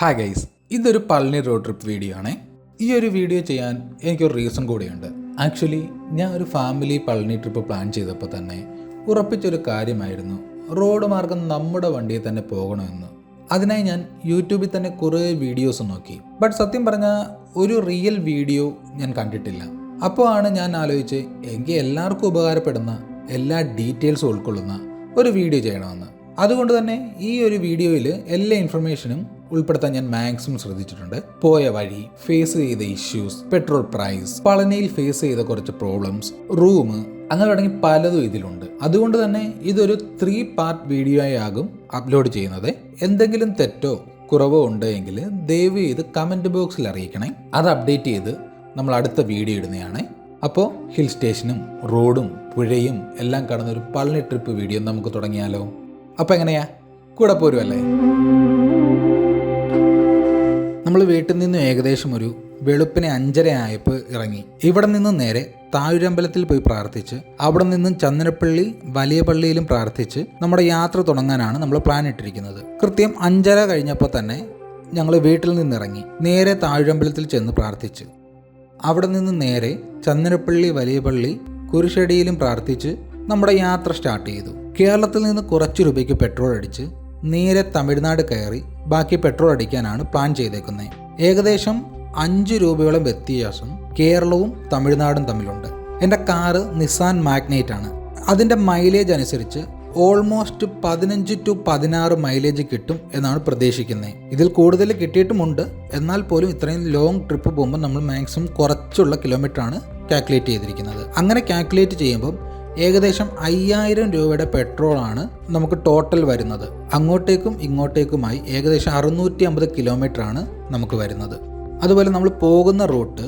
Hi guys ഇതൊരു Palani road trip video ആണ്. ഈ ഒരു വീഡിയോ ചെയ്യാൻ എനിക്കൊരു റീസൺ കൂടിയുണ്ട്. ആക്ച്വലി ഞാൻ ഒരു ഫാമിലി പളനി ട്രിപ്പ് പ്ലാൻ ചെയ്തപ്പോൾ തന്നെ ഉറപ്പിച്ചൊരു കാര്യമായിരുന്നു. റോഡ് മാർഗം നമ്മുടെ വണ്ടിയിൽ തന്നെ പോകണമെന്ന്. അതിനായി ഞാൻ യൂട്യൂബിൽ തന്നെ കുറേ വീഡിയോസ് നോക്കി. ബട്ട് സത്യം പറഞ്ഞാൽ ഒരു റിയൽ വീഡിയോ ഞാൻ കണ്ടിട്ടില്ല. അപ്പോൾ ആണ് ഞാൻ ആലോചിച്ച് എങ്കിൽ എല്ലാവർക്കും ഉപകാരപ്പെടുന്ന എല്ലാ ഡീറ്റെയിൽസും ഉൾക്കൊള്ളുന്ന ഒരു വീഡിയോ ചെയ്യണമെന്ന്. അതുകൊണ്ട് തന്നെ ഈ ഒരു വീഡിയോയിൽ എല്ലാ ഇൻഫർമേഷനും ഉൾപ്പെടുത്താൻ ഞാൻ മാക്സിമം ശ്രദ്ധിച്ചിട്ടുണ്ട്. പോയ വഴി ഫേസ് ചെയ്ത ഇഷ്യൂസ് പെട്രോൾ പ്രൈസ് പളനിയിൽ ഫേസ് ചെയ്ത കുറച്ച് പ്രോബ്ലംസ് റൂം അങ്ങനെ തുടങ്ങി പലതും ഇതിലുണ്ട്. അതുകൊണ്ട് തന്നെ ഇതൊരു ത്രീ പാർട്ട് വീഡിയോ ആയി ആകും അപ്ലോഡ് ചെയ്യുന്നത്. എന്തെങ്കിലും തെറ്റോ കുറവോ ഉണ്ടെങ്കിൽ ദയവ് ചെയ്ത് കമന്റ് ബോക്സിൽ അറിയിക്കണേ. അത് അപ്ഡേറ്റ് ചെയ്ത് നമ്മൾ അടുത്ത വീഡിയോ ഇടുന്നതാണ്. അപ്പോൾ ഹിൽ സ്റ്റേഷനും റോഡും പുഴയും എല്ലാം കടന്നൊരു പളനി ട്രിപ്പ് വീഡിയോ നമുക്ക് തുടങ്ങിയാലോ? അപ്പോൾ എങ്ങനെയാ? കൂടെ പോരുമല്ലേ നമ്മൾ വീട്ടിൽ നിന്ന് ഏകദേശം ഒരു വെളുപ്പിനെ അഞ്ചര ആയപ്പോൾ ഇറങ്ങി. ഇവിടെ നിന്ന് നേരെ താഴുരമ്പലത്തിൽ പോയി പ്രാർത്ഥിച്ച് അവിടെ നിന്നും ചന്ദനപ്പള്ളി വലിയ പള്ളിയിലും പ്രാർത്ഥിച്ച് നമ്മുടെ യാത്ര തുടങ്ങാനാണ് നമ്മൾ പ്ലാൻ ഇട്ടിരിക്കുന്നത്. കൃത്യം അഞ്ചര കഴിഞ്ഞപ്പോൾ തന്നെ ഞങ്ങൾ വീട്ടിൽ നിന്നിറങ്ങി നേരെ താഴുരമ്പലത്തിൽ ചെന്ന് പ്രാർത്ഥിച്ച്. അവിടെ നിന്ന് നേരെ ചന്ദനപ്പള്ളി വലിയ പള്ളി കുരിശടിയിലും പ്രാർത്ഥിച്ച് നമ്മുടെ യാത്ര സ്റ്റാർട്ട് ചെയ്തു. കേരളത്തിൽ നിന്ന് കുറച്ച് രൂപയ്ക്ക് പെട്രോൾ അടിച്ച് നേരെ തമിഴ്നാട് കയറി ബാക്കി പെട്രോൾ അടിക്കാനാണ് പ്ലാൻ ചെയ്തേക്കുന്നത് ഏകദേശം അഞ്ച് രൂപയോളം വ്യത്യാസം കേരളവും തമിഴ്നാടും തമ്മിലുണ്ട്. എന്റെ കാറ് നിസാൻ മാഗ്നേറ്റ് ആണ്. അതിന്റെ മൈലേജ് അനുസരിച്ച് ഓൾമോസ്റ്റ് പതിനഞ്ച് ടു പതിനാറ് മൈലേജ് കിട്ടും എന്നാണ് പ്രതീക്ഷിക്കുന്നത് ഇതിൽ കൂടുതൽ കിട്ടിയിട്ടുമുണ്ട്. എന്നാൽ പോലും ഇത്രയും ലോങ് ട്രിപ്പ് പോകുമ്പോൾ നമ്മൾ മാക്സിമം കുറച്ചുള്ള കിലോമീറ്റർ ആണ് കാൽക്കുലേറ്റ് ചെയ്തിരിക്കുന്നത്. അങ്ങനെ കാൽക്കുലേറ്റ് ചെയ്യുമ്പം ഏകദേശം അയ്യായിരം രൂപയുടെ പെട്രോളാണ് നമുക്ക് ടോട്ടൽ വരുന്നത്. അങ്ങോട്ടേക്കും ഇങ്ങോട്ടേക്കുമായി ഏകദേശം അറുന്നൂറ്റി അമ്പത് കിലോമീറ്റർ ആണ് നമുക്ക് വരുന്നത്. അതുപോലെ നമ്മൾ പോകുന്ന റൂട്ട്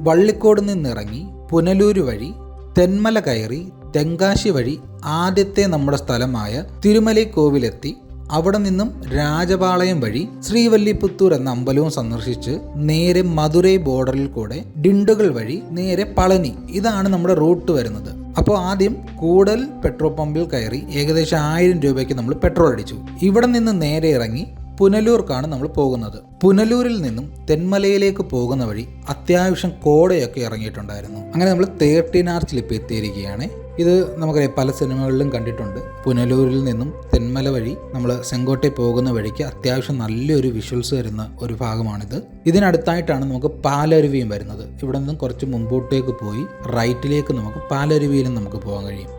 വള്ളിക്കോട് നിന്നിറങ്ങി പുനലൂര് വഴി തെന്മല കയറി തെങ്കാശി വഴി ആദ്യത്തെ നമ്മുടെ സ്ഥലമായ തിരുമലൈക്കോവിലെത്തി അവിടെ നിന്നും രാജപാളയം വഴി ശ്രീവല്ലിപുത്തൂർ എന്ന അമ്പലവും സന്ദർശിച്ച് നേരെ മധുരൈ ബോർഡറിൽ കൂടെ ഡിണ്ടുകൾ വഴി നേരെ പളനി. ഇതാണ് നമ്മുടെ റൂട്ട് വരുന്നത്. അപ്പോൾ ആദ്യം കൂടൽ പെട്രോൾ പമ്പിൽ കയറി ഏകദേശം ആയിരം രൂപയ്ക്ക് നമ്മൾ പെട്രോൾ അടിച്ചു. ഇവിടെ നിന്ന് നേരെ ഇറങ്ങി പുനലൂർക്കാണ് നമ്മൾ പോകുന്നത്. പുനലൂരിൽ നിന്നും തെന്മലയിലേക്ക് പോകുന്ന വഴി അത്യാവശ്യം കോടയൊക്കെ ഇറങ്ങിയിട്ടുണ്ടായിരുന്നു. അങ്ങനെ നമ്മൾ തേർട്ടീൻ ആർച്ചിൽ ഇപ്പോൾ എത്തിയിരിക്കുകയാണ്. ഇത് നമുക്കറിയാം പല സിനിമകളിലും കണ്ടിട്ടുണ്ട്. പുനലൂരിൽ നിന്നും തെന്മല വഴി നമ്മൾ സെങ്കോട്ടെ പോകുന്ന വഴിക്ക് അത്യാവശ്യം നല്ലൊരു വിഷ്വൽസ് വരുന്ന ഒരു ഭാഗമാണിത്. ഇതിനടുത്തായിട്ടാണ് നമുക്ക് പാലരുവിയും വരുന്നത്. ഇവിടെ നിന്നും കുറച്ച് മുമ്പോട്ടേക്ക് പോയി റൈറ്റിലേക്ക് നമുക്ക് പാലരുവിയിലും നമുക്ക് പോകാൻ കഴിയും.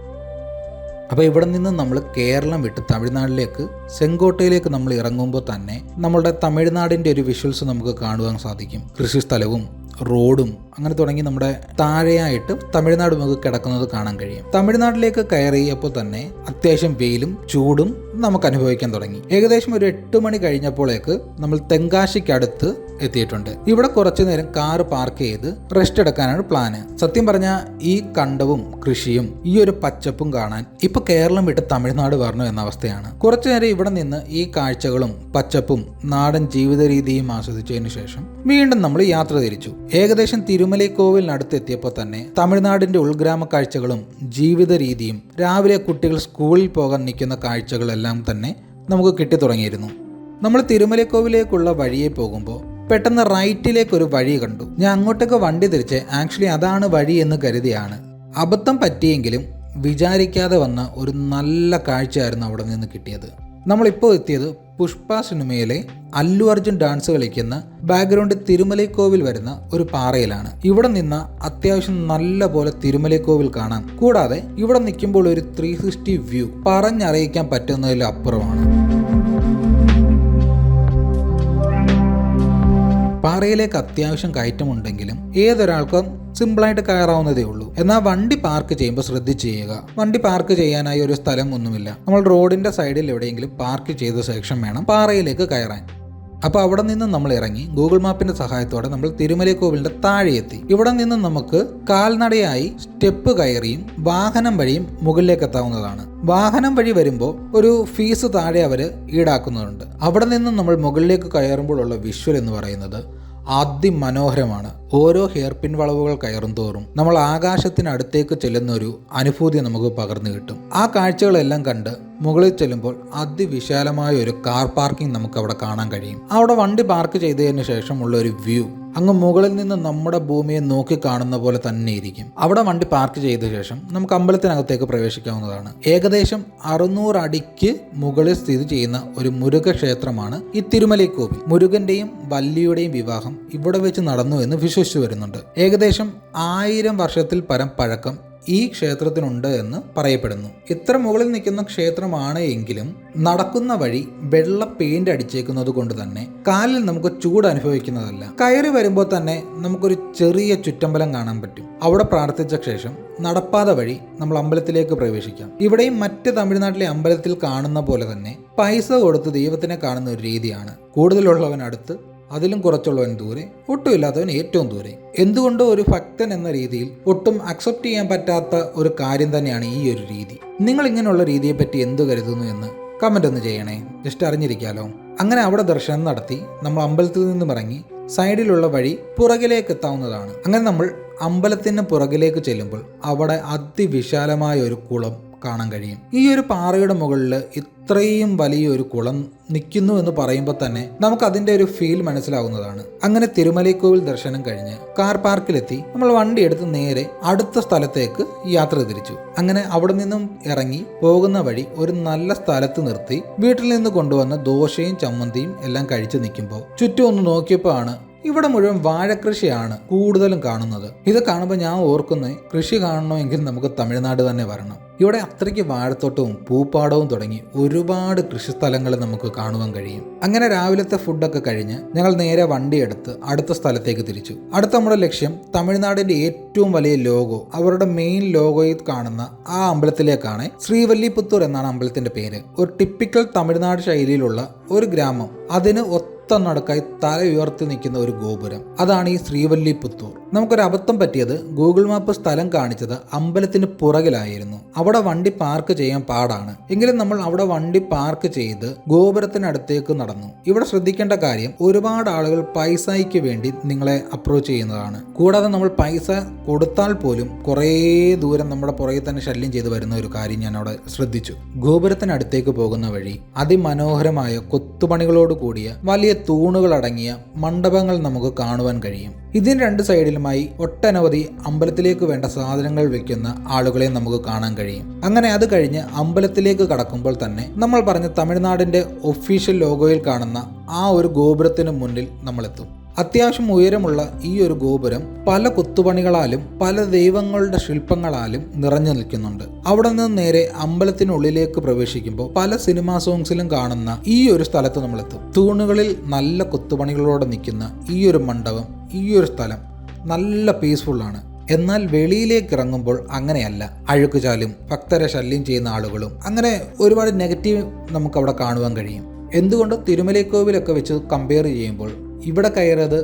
അപ്പോൾ ഇവിടെ നിന്ന് നമ്മൾ കേരളം വിട്ട് തമിഴ്നാട്ടിലേക്ക് സെങ്കോട്ടയിലേക്ക് നമ്മൾ ഇറങ്ങുമ്പോൾ തന്നെ നമ്മളുടെ തമിഴ്നാടിന്റെ ഒരു വിഷ്വൽസ് നമുക്ക് കാണുവാൻ സാധിക്കും. കൃഷിസ്ഥലവും റോഡും അങ്ങനെ തുടങ്ങി നമ്മുടെ താഴെയായിട്ട് തമിഴ്നാട് നമുക്ക് കിടക്കുന്നത് കാണാൻ കഴിയും. തമിഴ്നാട്ടിലേക്ക് കയറിയപ്പോൾ തന്നെ അത്യാവശ്യം വെയിലും ചൂടും നമുക്ക് അനുഭവിക്കാൻ തുടങ്ങി. ഏകദേശം ഒരു എട്ട് മണി കഴിഞ്ഞപ്പോഴേക്ക് നമ്മൾ തെങ്കാശിക്ക് അടുത്ത് എത്തിയിട്ടുണ്ട്. ഇവിടെ കുറച്ചു നേരം കാർ പാർക്ക് ചെയ്ത് റെസ്റ്റ് എടുക്കാനാണ് പ്ലാന്. സത്യം പറഞ്ഞാൽ ഈ കണ്ടവും കൃഷിയും ഈ ഒരു പച്ചപ്പും കാണാൻ ഇപ്പൊ കേരളം വിട്ട് തമിഴ്നാട് വരണം എന്ന അവസ്ഥയാണ്. കുറച്ചു നേരം ഇവിടെ നിന്ന് ഈ കാഴ്ചകളും പച്ചപ്പും നാടൻ ജീവിത രീതിയും ആസ്വദിച്ചതിനു ശേഷം വീണ്ടും നമ്മൾ യാത്ര തിരിച്ചു. ഏകദേശം തിരുമലൈക്കോവിലിനടുത്ത് എത്തിയപ്പോൾ തന്നെ തമിഴ്നാടിന്റെ ഉൾഗ്രാമ കാഴ്ചകളും ജീവിത രീതിയും രാവിലെ കുട്ടികൾ സ്കൂളിൽ പോകാൻ നിൽക്കുന്ന കാഴ്ചകളെല്ലാം തന്നെ നമുക്ക് കിട്ടി തുടങ്ങിയിരുന്നു നമ്മൾ തിരുമലക്കോവിലേക്കുള്ള വഴിയെ പോകുമ്പോൾ പെട്ടെന്ന് റൈറ്റിലേക്ക് ഒരു വഴി കണ്ടു. ഞാൻ അങ്ങോട്ടേക്ക് വണ്ടി തിരിച്ച് ആക്ച്വലി അതാണ് വഴി എന്ന് കരുതിയാണ്. അബദ്ധം പറ്റിയെങ്കിലും വിചാരിക്കാതെ വന്ന ഒരു നല്ല കാഴ്ചയായിരുന്നു അവിടെ നിന്ന് കിട്ടിയത്. നമ്മളിപ്പോൾ എത്തിയത് പുഷ്പ സിനിമയിലെ അല്ലു അർജുൻ ഡാൻസ് കളിക്കുന്ന ബാക്ക്ഗ്രൗണ്ട് തിരുമലൈക്കോവിൽ വരുന്ന ഒരു പാറയിലാണ്. ഇവിടെ നിന്ന് അത്യാവശ്യം നല്ല പോലെ തിരുമലൈക്കോവിൽ കാണാം. കൂടാതെ ഇവിടെ നിൽക്കുമ്പോൾ ഒരു ത്രീ സിക്സ്റ്റി വ്യൂ പറഞ്ഞറിയിക്കാൻ പറ്റുന്നതിലും അപ്പുറമാണ്. പാറയിലേക്ക് അത്യാവശ്യം കയറ്റമുണ്ടെങ്കിലും ഏതൊരാൾക്കും സിമ്പിളായിട്ട് കയറാവുന്നതേ ഉള്ളൂ. എന്നാൽ വണ്ടി പാർക്ക് ചെയ്യുമ്പോൾ ശ്രദ്ധിച്ച് ചെയ്യുക. വണ്ടി പാർക്ക് ചെയ്യാനായി ഒരു സ്ഥലം ഒന്നുമില്ല. നമ്മൾ റോഡിന്റെ സൈഡിൽ എവിടെയെങ്കിലും പാർക്ക് ചെയ്ത സെക്ഷൻ വേണം പാറയിലേക്ക് കയറാൻ. അപ്പോൾ അവിടെ നിന്ന് നമ്മൾ ഇറങ്ങി ഗൂഗിൾ മാപ്പിന്റെ സഹായത്തോടെ നമ്മൾ തിരുമലക്കോവിലിന്റെ താഴെ എത്തി. ഇവിടെ നിന്ന് നമുക്ക് കാൽനടയായി സ്റ്റെപ്പ് കയറിയും വാഹനം വഴിയും മുകളിലേക്ക് എത്താവുന്നതാണ്. വാഹനം വഴി വരുമ്പോൾ ഒരു ഫീസ് താഴെ അവർ ഈടാക്കുന്നുണ്ട് അവിടെ നിന്ന് നമ്മൾ മുകളിലേക്ക് കയറുമ്പോഴുള്ള വിഷ്വൽ എന്ന് പറയുന്നത് അതിമനോഹരമാണ്. ഓരോ ഹെയർ പിൻ വളവുകൾ കയറും തോറും നമ്മൾ ആകാശത്തിനടുത്തേക്ക് ചെല്ലുന്ന ഒരു അനുഭൂതി നമുക്ക് പകർന്നു കിട്ടും. ആ കാഴ്ചകളെല്ലാം കണ്ട് മുകളിൽ ചെല്ലുമ്പോൾ അതിവിശാലമായ ഒരു കാർ പാർക്കിംഗ് നമുക്ക് അവിടെ കാണാൻ കഴിയും. അവിടെ വണ്ടി പാർക്ക് ചെയ്തതിന് ശേഷമുള്ള ഒരു വ്യൂ. അങ്ങ് മുകളിൽ നിന്ന് നമ്മുടെ ഭൂമിയെ നോക്കി കാണുന്ന പോലെ തന്നെ ഇരിക്കും. അവിടെ വണ്ടി പാർക്ക് ചെയ്ത ശേഷം നമുക്ക് അമ്പലത്തിനകത്തേക്ക് പ്രവേശിക്കാവുന്നതാണ്. ഏകദേശം അറുന്നൂറ് അടിക്ക് മുകളിൽ സ്ഥിതി ചെയ്യുന്ന ഒരു മുരുക ക്ഷേത്രമാണ് ഈ തിരുമലൈക്കോവിൽ. മുരുകന്റെയും വല്ലിയുടെയും വിവാഹം ഇവിടെ വെച്ച് നടന്നു എന്ന് വിശ്വസിച്ചു വരുന്നുണ്ട്. ഏകദേശം ആയിരം വർഷത്തിൽ പരം പഴക്കം ഈ ക്ഷേത്രത്തിനുണ്ട് എന്ന് പറയപ്പെടുന്നു. ഇത്ര മുകളിൽ നിൽക്കുന്ന ക്ഷേത്രമാണ് എങ്കിലും നടക്കുന്ന വഴി വെള്ള പെയിന്റ് അടിച്ചേക്കുന്നത് കൊണ്ട് തന്നെ കാലിൽ നമുക്ക് ചൂട് അനുഭവിക്കുന്നതല്ല. കയറി വരുമ്പോൾ തന്നെ നമുക്കൊരു ചെറിയ ചുറ്റമ്പലം കാണാൻ പറ്റും. അവിടെ പ്രാർത്ഥിച്ച ശേഷം നടപ്പാത വഴി നമ്മൾ അമ്പലത്തിലേക്ക് പ്രവേശിക്കാം. ഇവിടെയും മറ്റ് തമിഴ്നാട്ടിലെ അമ്പലത്തിൽ കാണുന്ന പോലെ തന്നെ പൈസ കൊടുത്ത് ദൈവത്തിനെ കാണുന്ന ഒരു രീതിയാണ്. കൂടുതലുള്ളവൻ അടുത്ത് അതിലും കുറച്ചുള്ളവൻ ദൂരെ ഒട്ടുമില്ലാത്തവൻ ഏറ്റവും ദൂരെ. എന്തുകൊണ്ടോ ഒരു ഭക്തൻ എന്ന രീതിയിൽ ഒട്ടും അക്സെപ്റ്റ് ചെയ്യാൻ പറ്റാത്ത ഒരു കാര്യം തന്നെയാണ് ഈ ഒരു രീതി. നിങ്ങൾ ഇങ്ങനെയുള്ള രീതിയെപ്പറ്റി എന്ത് കരുതുന്നു എന്ന് കമന്റ് ഒന്ന് ചെയ്യണേ. ജസ്റ്റ് അറിഞ്ഞിരിക്കാലോ. അങ്ങനെ അവിടെ ദർശനം നടത്തി നമ്മൾ അമ്പലത്തിൽ നിന്നും ഇറങ്ങി സൈഡിലുള്ള വഴി പുറകിലേക്ക് എത്താവുന്നതാണ്. അങ്ങനെ നമ്മൾ അമ്പലത്തിന് പുറകിലേക്ക് ചെല്ലുമ്പോൾ അവിടെ അതിവിശാലമായ ഒരു കുളം കാണാൻ കഴിയും. ഈ ഒരു പാറയുടെ മുകളിൽ ഇത്രയും വലിയൊരു കുളം നിൽക്കുന്നു എന്ന് പറയുമ്പോൾ തന്നെ നമുക്ക് അതിന്റെ ഒരു ഫീൽ മനസ്സിലാവുന്നതാണ്. അങ്ങനെ തിരുമലൈക്കോവിൽ ദർശനം കഴിഞ്ഞ് കാർ പാർക്കിലെത്തി നമ്മൾ വണ്ടി എടുത്ത് നേരെ അടുത്ത സ്ഥലത്തേക്ക് യാത്ര തിരിച്ചു. അങ്ങനെ അവിടെ നിന്നും ഇറങ്ങി പോകുന്ന വഴി ഒരു നല്ല സ്ഥലത്ത് നിർത്തി വീട്ടിൽ നിന്ന് കൊണ്ടുവന്ന ദോശയും ചമ്മന്തിയും എല്ലാം കഴിച്ചു നിൽക്കുമ്പോൾ ചുറ്റും ഒന്ന് നോക്കിയപ്പോൾ ആണ് ഇവിടെ മുഴുവൻ വാഴക്കൃഷിയാണ് കൂടുതലും കാണുന്നത്. ഇത് കാണുമ്പോൾ ഞാൻ ഓർക്കുന്നത് കൃഷി കാണണമെങ്കിൽ നമുക്ക് തമിഴ്നാട് തന്നെ വരണം. ഇവിടെ അത്രയ്ക്ക് വാഴത്തോട്ടവും പൂപ്പാടവും തുടങ്ങി ഒരുപാട് കൃഷിസ്ഥലങ്ങൾ നമുക്ക് കാണുവാൻ കഴിയും. അങ്ങനെ രാവിലത്തെ ഫുഡൊക്കെ കഴിഞ്ഞ് ഞങ്ങൾ നേരെ വണ്ടിയെടുത്ത് അടുത്ത സ്ഥലത്തേക്ക് തിരിച്ചു. അടുത്ത നമ്മുടെ ലക്ഷ്യം തമിഴ്നാടിന്റെ ഏറ്റവും വലിയ ലോഗോ അവരുടെ മെയിൻ ലോഗോയിൽ കാണുന്ന ആ അമ്പലത്തിലേക്കാണ് ശ്രീവല്ലിപുത്തൂർ എന്നാണ് അമ്പലത്തിന്റെ പേര്. ഒരു ടിപ്പിക്കൽ തമിഴ്നാട് ശൈലിയിലുള്ള ഒരു ഗ്രാമം. അതിന് ഒത്ത നടുക്കായി തല ഉയർത്തി നിൽക്കുന്ന ഒരു ഗോപുരം. അതാണ് ഈ ശ്രീവല്ലി പുത്തൂർ. നമുക്കൊരു അബദ്ധം പറ്റിയത് ഗൂഗിൾ മാപ്പ് സ്ഥലം കാണിച്ചത് അമ്പലത്തിന് പുറകിലായിരുന്നു. അവിടെ വണ്ടി പാർക്ക് ചെയ്യാൻ പാടാണ്. എങ്കിലും നമ്മൾ അവിടെ വണ്ടി പാർക്ക് ചെയ്ത് ഗോപുരത്തിനടുത്തേക്ക് നടന്നു. ഇവിടെ ശ്രദ്ധിക്കേണ്ട കാര്യം ഒരുപാട് ആളുകൾ പൈസയ്ക്ക് വേണ്ടി നിങ്ങളെ അപ്രോച്ച് ചെയ്യുന്നതാണ്. കൂടാതെ നമ്മൾ പൈസ കൊടുത്താൽ പോലും കുറേ ദൂരം നമ്മുടെ പുറകെ തന്നെ ശല്യം ചെയ്തു വരുന്ന ഒരു കാര്യം ഞാൻ അവിടെ ശ്രദ്ധിച്ചു. ഗോപുരത്തിനടുത്തേക്ക് പോകുന്ന വഴി അതിമനോഹരമായ കൊത്തുപണികളോട് കൂടിയ വലിയ തൂണുകൾ അടങ്ങിയ മണ്ഡപങ്ങൾ നമുക്ക് കാണുവാൻ കഴിയും. ഇതിന് രണ്ട് സൈഡിലുമായി ഒട്ടനവധി അമ്പലത്തിലേക്ക് വേണ്ട സാധനങ്ങൾ വെക്കുന്ന ആളുകളെ നമുക്ക് കാണാൻ കഴിയും. അങ്ങനെ അത് കഴിഞ്ഞ് അമ്പലത്തിലേക്ക് കടക്കുമ്പോൾ തന്നെ നമ്മൾ പറഞ്ഞ തമിഴ്നാടിന്റെ ഒഫീഷ്യൽ ലോഗോയിൽ കാണുന്ന ആ ഒരു ഗോപുരത്തിന് മുന്നിൽ നമ്മളെത്തും. അത്യാവശ്യം ഉയരമുള്ള ഈ ഒരു ഗോപുരം പല കൊത്തുപണികളാലും പല ദൈവങ്ങളുടെ ശില്പങ്ങളാലും നിറഞ്ഞു നിൽക്കുന്നുണ്ട്. അവിടെ നിന്ന് നേരെ അമ്പലത്തിനുള്ളിലേക്ക് പ്രവേശിക്കുമ്പോൾ പല സിനിമാ സോങ്സിലും കാണുന്ന ഈ ഒരു സ്ഥലത്ത് നമ്മളെത്തും. തൂണുകളിൽ നല്ല കൊത്തുപണികളോടെ നിൽക്കുന്ന ഈ ഒരു മണ്ഡപം ഈ ഒരു സ്ഥലം നല്ല പീസ്ഫുള്ളാണ് എന്നാൽ വെളിയിലേക്ക് ഇറങ്ങുമ്പോൾ അങ്ങനെയല്ല. അഴുക്കുചാലും ഭക്തരെ ശല്യം ചെയ്യുന്ന ആളുകളും അങ്ങനെ ഒരുപാട് നെഗറ്റീവ് നമുക്ക് അവിടെ കാണുവാൻ കഴിയും. എന്തുകൊണ്ട് തിരുമലൈക്കോവിലൊക്കെ വെച്ച് കമ്പയർ ചെയ്യുമ്പോൾ ഇവിടെ കയറിയത്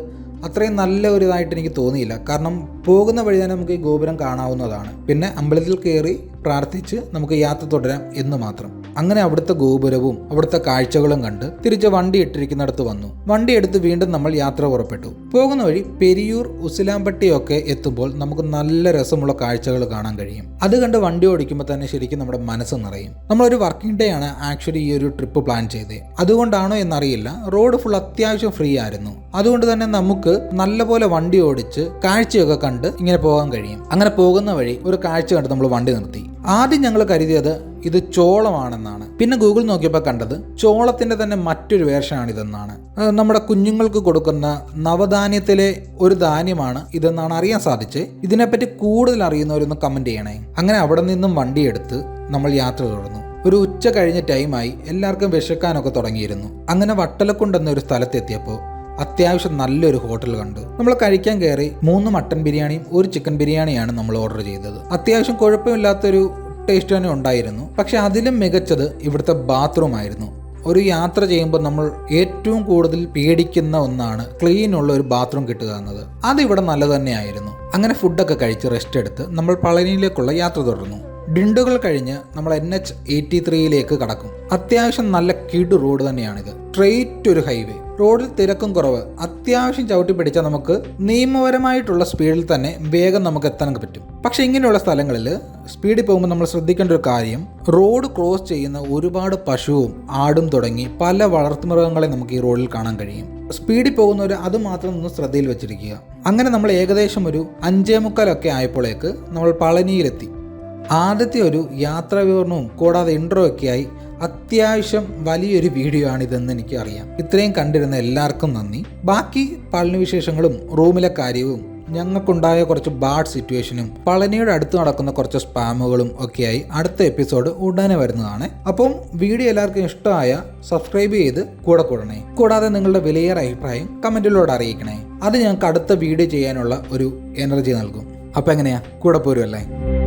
അത്രയും നല്ല ഒരു ഇതായിട്ട് എനിക്ക് തോന്നിയില്ല. കാരണം പോകുന്ന വഴി തന്നെ നമുക്ക് ഈ ഗോപുരം കാണാവുന്നതാണ്. പിന്നെ അമ്പലത്തിൽ കയറി പ്രാർത്ഥിച്ച് നമുക്ക് യാത്ര തുടരാം എന്ന് മാത്രം. അങ്ങനെ അവിടുത്തെ ഗോപുരവും അവിടുത്തെ കാഴ്ചകളും കണ്ട് തിരിച്ച് വണ്ടി ഇട്ടിരിക്കുന്നിടത്ത് വന്നു. വണ്ടി എടുത്ത് വീണ്ടും നമ്മൾ യാത്ര പുറപ്പെട്ടു. പോകുന്ന വഴി പെരിയൂർ ഉസിലാമ്പട്ടിയൊക്കെ എത്തുമ്പോൾ നമുക്ക് നല്ല രസമുള്ള കാഴ്ചകൾ കാണാൻ കഴിയും. അത് കണ്ട് വണ്ടി ഓടിക്കുമ്പോൾ തന്നെ ശരിക്കും നമ്മുടെ മനസ്സ് നിറയും. നമ്മളൊരു വർക്കിംഗ് ഡേ ആണ് ആക്ച്വലി ഈ ഒരു ട്രിപ്പ് പ്ലാൻ ചെയ്തത് അതുകൊണ്ടാണോ എന്നറിയില്ല. റോഡ് ഫുൾ അത്യാവശ്യം ഫ്രീ ആയിരുന്നു. അതുകൊണ്ട് തന്നെ നമുക്ക് നല്ലപോലെ വണ്ടി ഓടിച്ച് കാഴ്ചയൊക്കെ കണ്ട് ഇങ്ങനെ പോകാൻ കഴിയും. അങ്ങനെ പോകുന്ന വഴി ഒരു കാഴ്ച കണ്ട് നമ്മൾ വണ്ടി നിർത്തി. ആദ്യം ഞങ്ങൾ കരുതിയത് ഇത് ചോളമാണെന്നാണ്. പിന്നെ ഗൂഗിൾ നോക്കിയപ്പോൾ കണ്ടത് ചോളത്തിന്റെ തന്നെ മറ്റൊരു വേഷമാണിതെന്നാണ് നമ്മുടെ കുഞ്ഞുങ്ങൾക്ക് കൊടുക്കുന്ന നവധാന്യത്തിലെ ഒരു ധാന്യമാണ് ഇതെന്നാണ് അറിയാൻ സാധിച്ചത് ഇതിനെപ്പറ്റി കൂടുതൽ അറിയുന്നവരൊന്ന് കമന്റ് ചെയ്യണേ. അങ്ങനെ അവിടെ നിന്നും വണ്ടിയെടുത്ത് നമ്മൾ യാത്ര തുടർന്നു. ഒരു ഉച്ച കഴിഞ്ഞ ടൈമായി എല്ലാവർക്കും വിശക്കാനൊക്കെ തുടങ്ങിയിരുന്നു. അങ്ങനെ വട്ടലക്കുണ്ടെന്നൊരു സ്ഥലത്തെത്തിയപ്പോൾ അത്യാവശ്യം നല്ലൊരു ഹോട്ടൽ കണ്ടു നമ്മൾ കഴിക്കാൻ കയറി മൂന്ന് മട്ടൻ ബിരിയാണിയും ഒരു ചിക്കൻ ബിരിയാണിയാണ് നമ്മൾ ഓർഡർ ചെയ്തത്. അത്യാവശ്യം കുഴപ്പമില്ലാത്തൊരു ടേസ്റ്റ് തന്നെ ഉണ്ടായിരുന്നു. പക്ഷെ അതിലും മികച്ചത് ഇവിടുത്തെ ബാത്റൂം ആയിരുന്നു. ഒരു യാത്ര ചെയ്യുമ്പോൾ നമ്മൾ ഏറ്റവും കൂടുതൽ പേടിക്കുന്ന ഒന്നാണ് ക്ലീൻ ഉള്ള ഒരു ബാത്റൂം കിട്ടുക എന്നത്. അതിവിടെ നല്ലത് തന്നെയായിരുന്നു. അങ്ങനെ ഫുഡൊക്കെ കഴിച്ച് റെസ്റ്റ് എടുത്ത് നമ്മൾ പളനിയിലേക്കുള്ള യാത്ര തുടർന്നു. ഡിണ്ടുകൾ കഴിഞ്ഞ് നമ്മൾ എൻ എച്ച് എയ്റ്റി ത്രീയിലേക്ക് കടക്കും. അത്യാവശ്യം നല്ല കിഡ് റോഡ് തന്നെയാണിത്. സ്ട്രെയിറ്റ് ഒരു ഹൈവേ റോഡിൽ തിരക്കും കുറവ്. അത്യാവശ്യം ചവിട്ടി പിടിച്ചാൽ നമുക്ക് നിയമപരമായിട്ടുള്ള സ്പീഡിൽ തന്നെ വേഗം നമുക്ക് എത്താൻ പറ്റും. പക്ഷെ ഇങ്ങനെയുള്ള സ്ഥലങ്ങളിൽ സ്പീഡിൽ പോകുമ്പോൾ നമ്മൾ ശ്രദ്ധിക്കേണ്ട ഒരു കാര്യം റോഡ് ക്രോസ് ചെയ്യുന്ന ഒരുപാട് പശുവും ആടും തുടങ്ങി പല വളർത്തുമൃഗങ്ങളെ നമുക്ക് ഈ റോഡിൽ കാണാൻ കഴിയും. സ്പീഡിൽ പോകുന്നവർ അത് മാത്രം ഒന്ന് ശ്രദ്ധയിൽ വെച്ചിരിക്കുക. അങ്ങനെ നമ്മൾ ഏകദേശം ഒരു അഞ്ചേ മുക്കാലൊക്കെ ആയപ്പോഴേക്ക് നമ്മൾ പളനിയിലെത്തി. ആദ്യത്തെ ഒരു യാത്രാ വിവരണവും കൂടാതെ ഇൻട്രോ ഒക്കെയായി അത്യാവശ്യം വലിയൊരു വീഡിയോ ആണിതെന്ന് എനിക്ക് അറിയാം ഇത്രയും കണ്ടിരുന്ന എല്ലാവർക്കും നന്ദി. ബാക്കി പളനി വിശേഷങ്ങളും റൂമിലെ കാര്യവും ഞങ്ങൾക്കുണ്ടായ കുറച്ച് ബാഡ് സിറ്റുവേഷനും പളനിയുടെ അടുത്ത് നടക്കുന്ന കുറച്ച് സ്പാമുകളും ഒക്കെയായി അടുത്ത എപ്പിസോഡ് ഉടനെ വരുന്നതാണ്. അപ്പം വീഡിയോ എല്ലാവർക്കും ഇഷ്ടമായ സബ്സ്ക്രൈബ് ചെയ്ത് കൂടെ കൂടണേ. കൂടാതെ നിങ്ങളുടെ വിലയേറെ അഭിപ്രായം കമന്റിലൂടെ അറിയിക്കണേ. അത് ഞങ്ങൾക്ക് അടുത്ത വീഡിയോ ചെയ്യാനുള്ള ഒരു എനർജി നൽകും. അപ്പം എങ്ങനെയാ? കൂടെ പോരുമല്ലേ